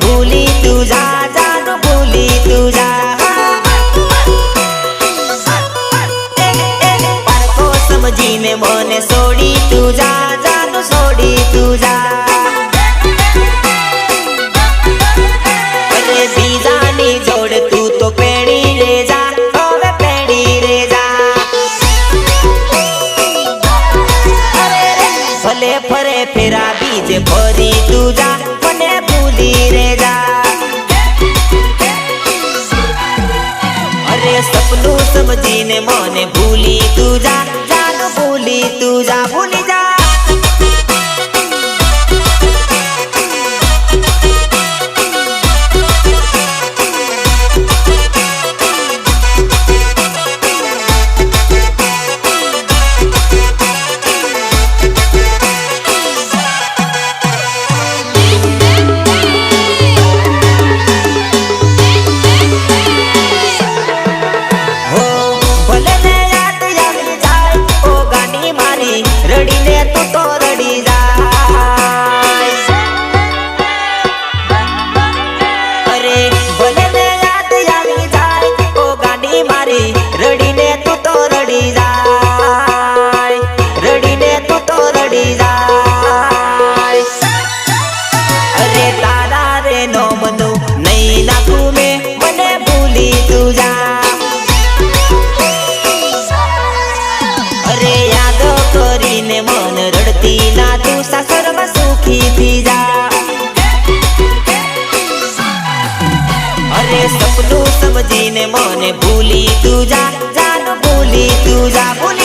ભૂલી તું જા, જાનું ભૂલી તું જા. પારકો સમજીને મને છોડી તું જા, જાનું છોડી તું જા. ભલે ફરે ફેરા બીજે ફરી તું જા. ને મને ભૂલી તું જા જાન ભૂલી તું જા ભૂલી ભૂલી તું જા જાન ભૂલી તું જા ભૂલી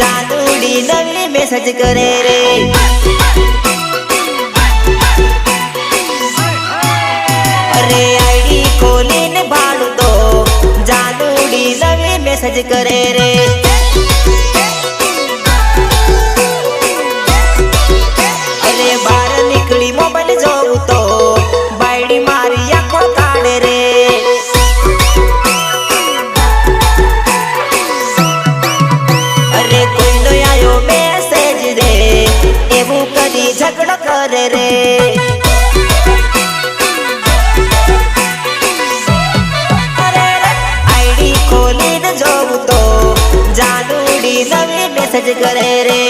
જાદુડી નવી મેસેજ કરે રે. અરે આઈડી ખોલીને ભાડું તો જાદુડી નવી મેસેજ કરે રે. करे रे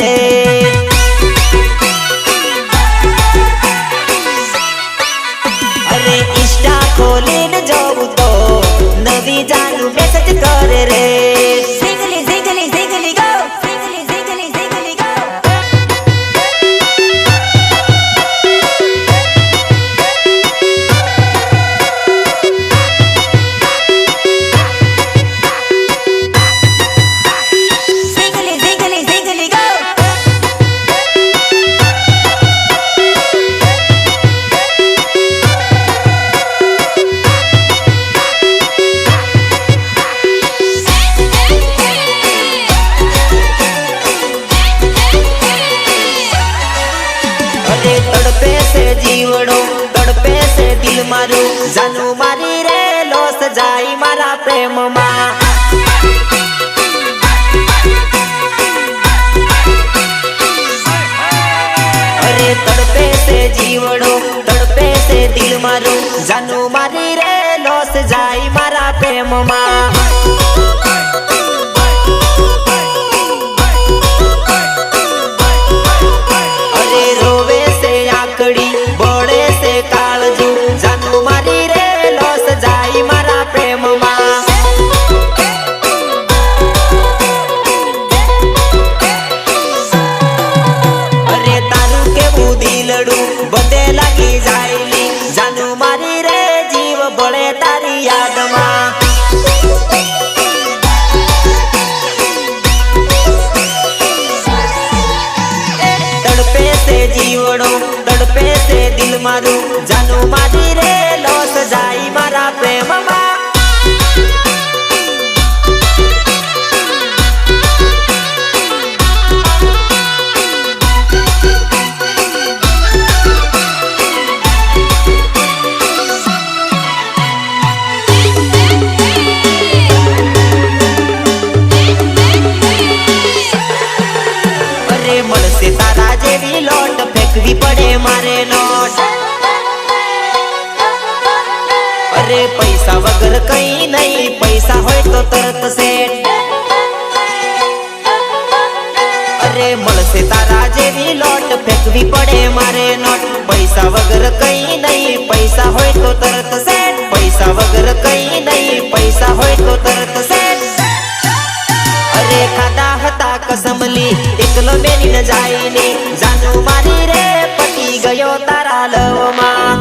রে મારું જાનું મારી રે લોસ જાય મારા પ્રેમમાં જીવડો તડપે છે દિલ મારું જાનું મારી રે લોસ જાય મારા પ્રેમમાં. મારે નોટ. અરે, પૈસા વગર કઈ નહીં. પૈસા હોય તો તરત સેટ. અરે, મળશે તારા જેવી લોટ. ફેંકવી પડે મારે નોટ. પૈસા વગર કઈ નહીં. પૈસા હોય તો તરત સેટ. પૈસા વગર કઈ નહીં. પૈસા હોય તો તરત સેટ. અરે, ખાધા હતા કસમલી. એકલો બેની ન જાય ને જાનું મારી પતી ગયો તારા લવમાં.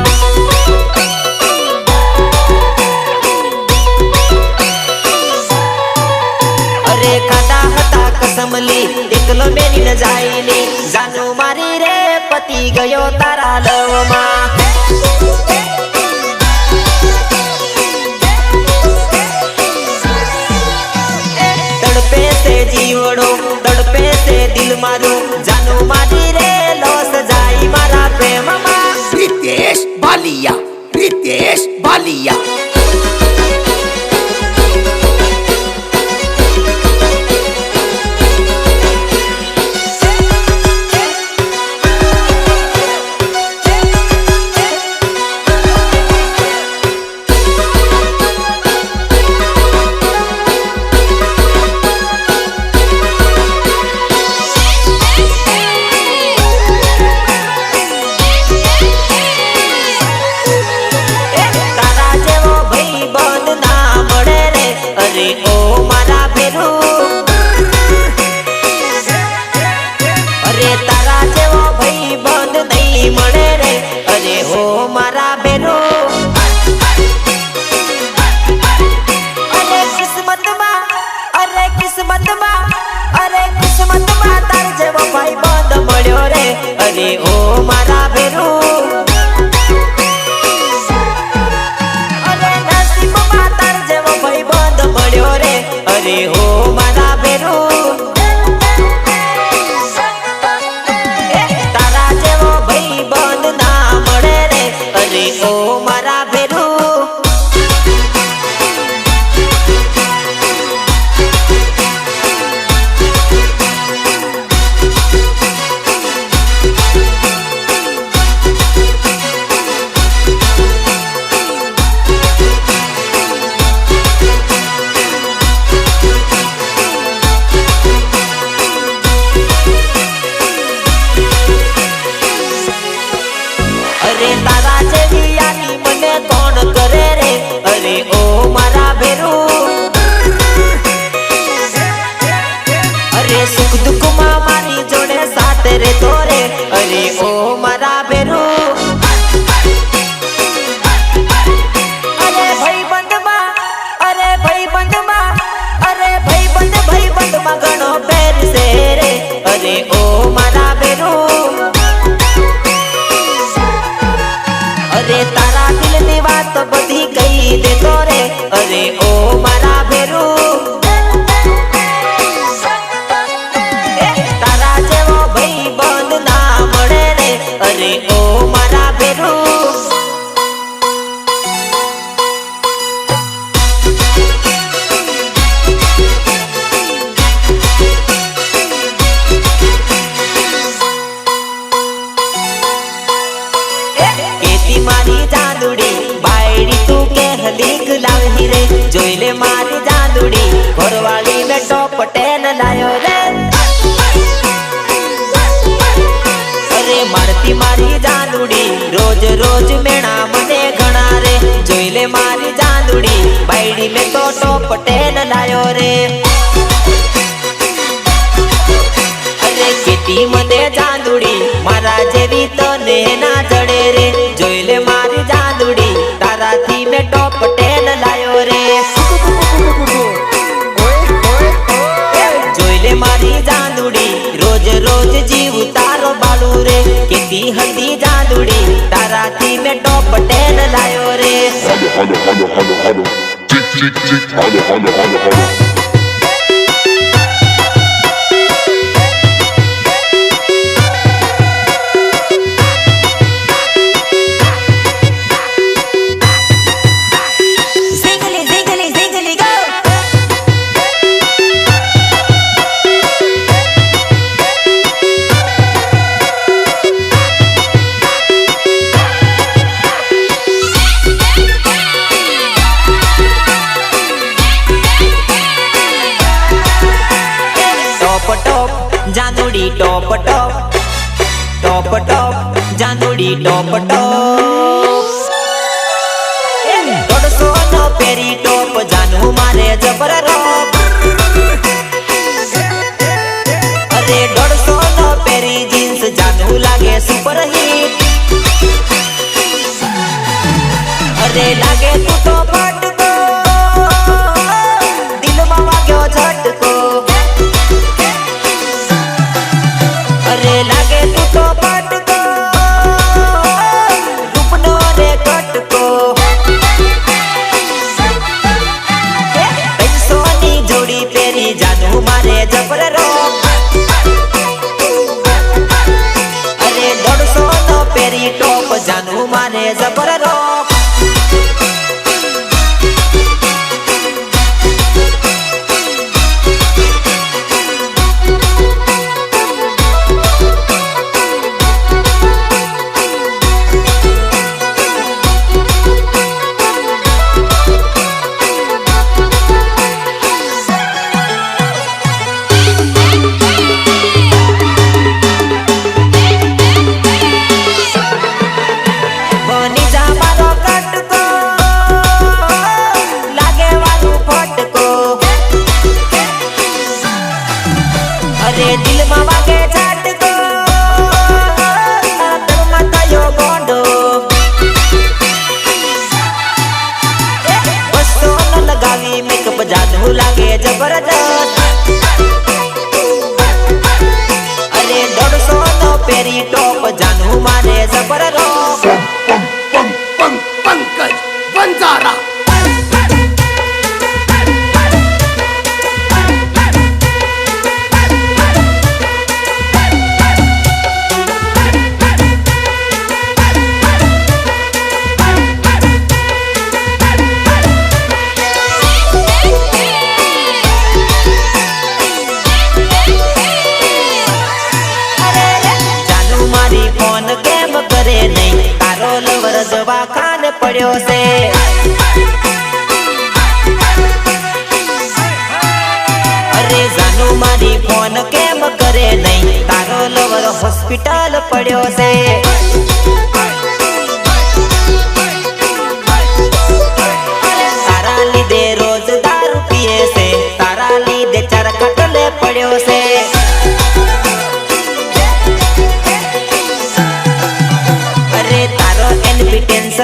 અરે ખાતા હતા કસમલી, એકલો બેની ન જાય ને જાનું મારી રે, પતી ગયો તારા લવમાં. જીવડો, તડપે તે દિલ મારી. বালিয়া প্রীতেশ বালিয়া। રે અરે ઓ મેં તો ટોપટેન લાયો રે. અરે કેટી મને ચાંદુડી મારા જેવી તને ના જડે રે. જોઈ લે મારી ચાંદુડી તારાથી મેં ટોપ ટેન લાયો રે. જોઈ લે મારી ચાંદુડી રોજ રોજ જીવ તારો બાળુ રે. કેટલી હતી ચાંદુડી તારાથી મેં ટોપ ટેન લાયો રે. Holla, holla, holla, holla, Hadi hadi hadi hadi. ટોપ ટોપ ટોપ ટોપ જાનુડી ટોપ ટોપ. દોઢસો નો પેરી ટોપ જાનુ મારે જબર રોપ અરે દોઢસો નો પેરી જીન્સ જાનુ લાગે સુપર હિટ અરે લાગે તું તો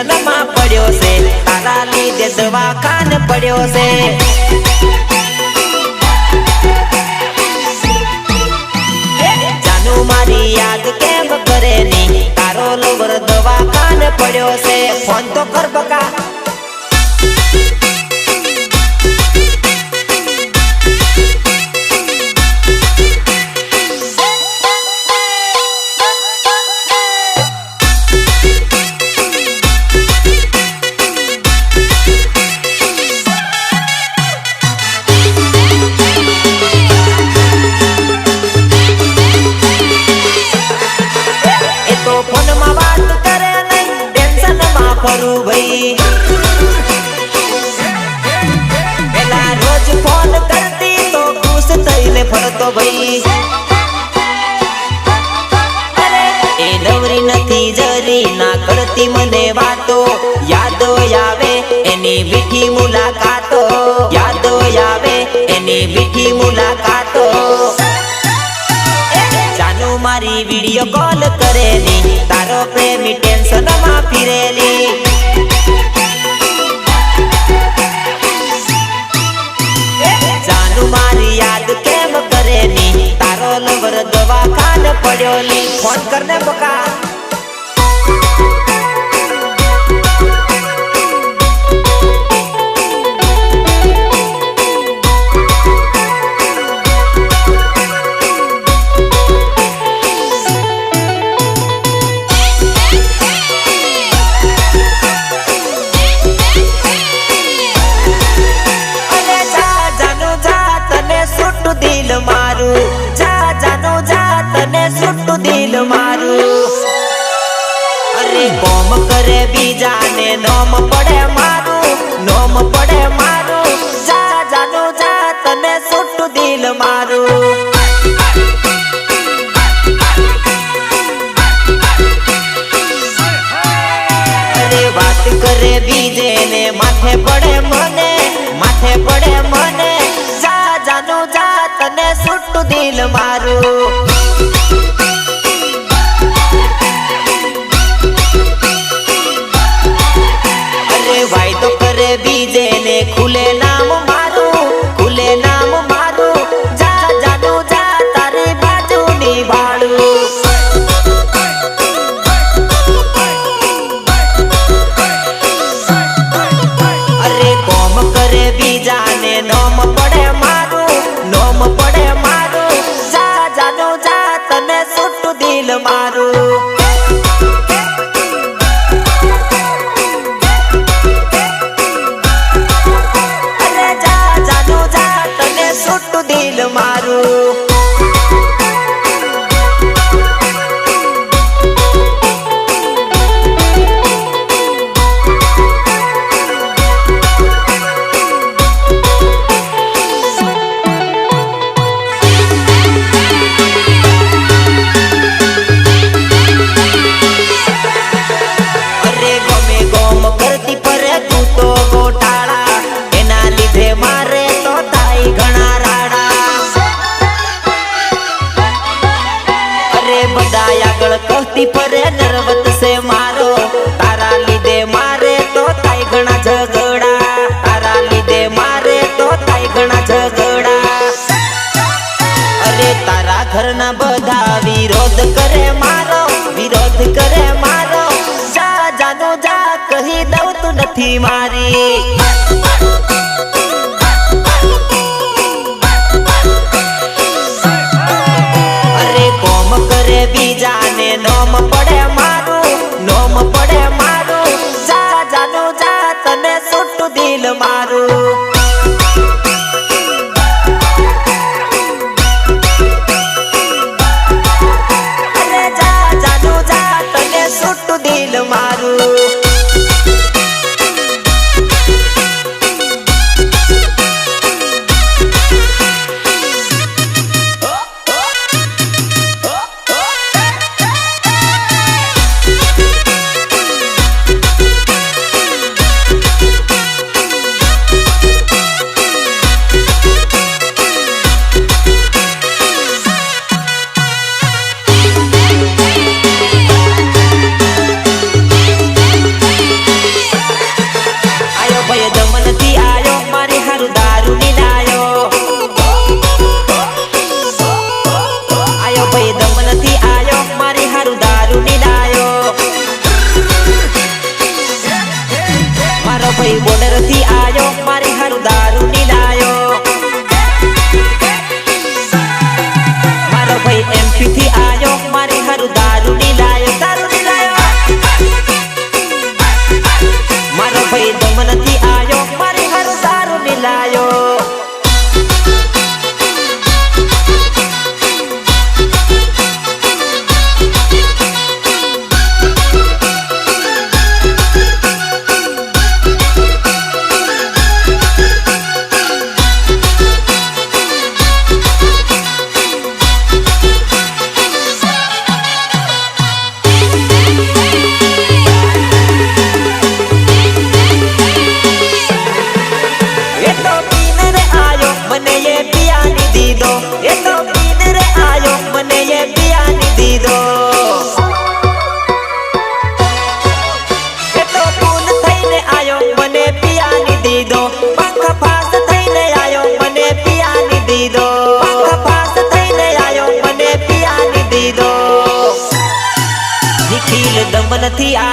એનપી પડ્યો છે. તારા લીધે દવાખાન પડ્યો છે. જાનુ મારી યાદ કેમ કરે ની તારો લોવર દવાખાન પડ્યો છે. ફોન તો કર બકા. પ્રેમી ટેન્શનમાં ફિરેલી. જાનુ મારી યાદ કેમ કરેલી? તારો નંબર દવાખાન પડ્યો ની ફોન કરને બકા તને સુટ્ટુ દિલ મારું. અરે કોમ કરે બીજાને, નોમ પડે મારું, નોમ પડે મારું. જા, જાનુ જા તને સુટ્ટુ દિલ મારું. કરે બીજે ને માથે પડે મને, માથે પડે મને. જા, જાનું જા તને સુટ્ટુ દિલ મારું. કહી દઉં તું નથી મારી. અરે કોમ કરે બીજાને, નોમ પડે મારું, નોમ પડે મારું. જા જા, તને સુટ દિલ મારું. થી આયો મારી હાટ